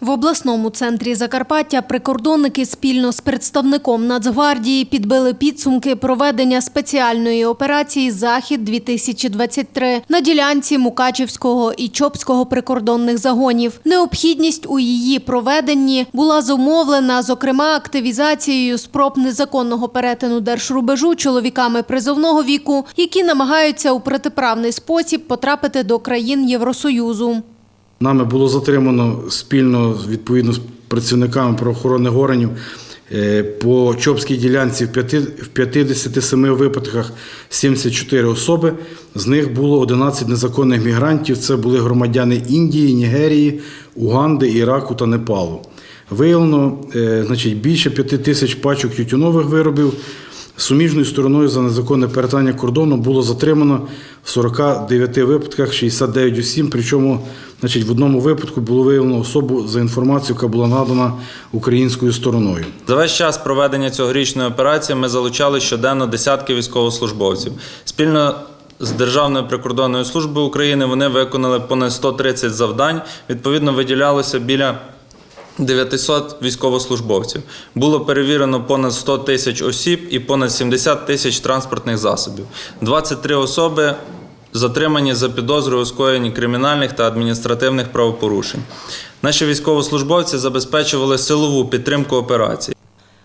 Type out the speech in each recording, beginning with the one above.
В обласному центрі Закарпаття прикордонники спільно з представником Нацгвардії підбили підсумки проведення спеціальної операції Захід 2023 на ділянці Мукачівського і Чопського прикордонних загонів. Необхідність у її проведенні була зумовлена, зокрема, активізацією спроб незаконного перетину держрубежу чоловіками призовного віку, які намагаються у протиправний спосіб потрапити до країн Євросоюзу. Нами було затримано спільно відповідно з працівниками правоохоронних органів е, по Чопській ділянці в п'яти- в 57 випадках 74 особи. З них було 11 незаконних мігрантів. Це були громадяни Індії, Нігерії, Уганди, Іраку та Непалу. Виявлено е, значить, більше 5 тисяч пачок тютюнових виробів. Суміжною стороною за незаконне перетинання кордону було затримано в 49 випадках 69 осіб, причому значить, в одному випадку було виявлено особу за інформацією, яка була надана українською стороною. За весь час проведення цьогорічної операції ми залучали щоденно десятки військовослужбовців. Спільно з Державною прикордонною службою України вони виконали понад 130 завдань. Відповідно, виділялося біля 900 військовослужбовців. Було перевірено понад 100 тисяч осіб і понад 70 тисяч транспортних засобів. 23 особи затримані за підозрою у скоєнні кримінальних та адміністративних правопорушень. Наші військовослужбовці забезпечували силову підтримку операції.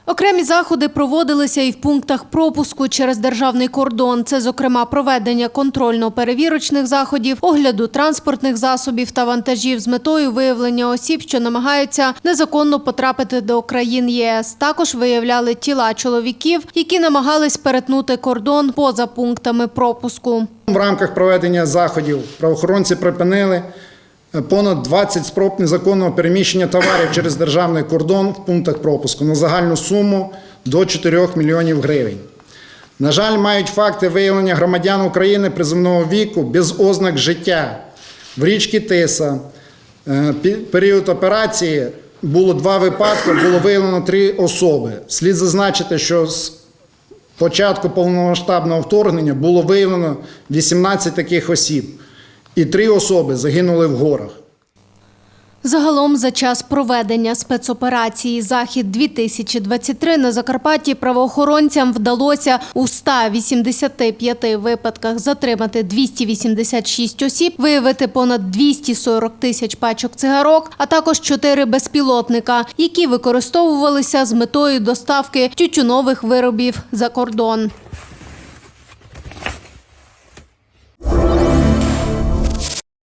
Окремі заходи проводилися і в пунктах пропуску через державний кордон. Це, зокрема, проведення контрольно-перевірочних заходів, огляду транспортних засобів та вантажів з метою виявлення осіб, що намагаються незаконно потрапити до країн ЄС. Також виявляли тіла чоловіків, які намагались перетнути кордон поза пунктами пропуску. В рамках проведення заходів правоохоронці припинили понад 20 спроб незаконного переміщення товарів через державний кордон в пунктах пропуску на загальну суму до 4 мільйонів гривень. На жаль, мають факти виявлення громадян України приземного віку без ознак життя. В річці Тиса е, період операції було два випадки, було виявлено три особи. Слід зазначити, що з початку повномасштабного вторгнення було виявлено 18 таких осіб, і три особи загинули в горах. Загалом за час проведення спецоперації Захід 2023 на Закарпатті правоохоронцям вдалося у 185 випадках затримати 286 осіб, виявити понад 240 тисяч пачок цигарок, а також 4 безпілотника, які використовувалися з метою доставки тютюнових виробів за кордон.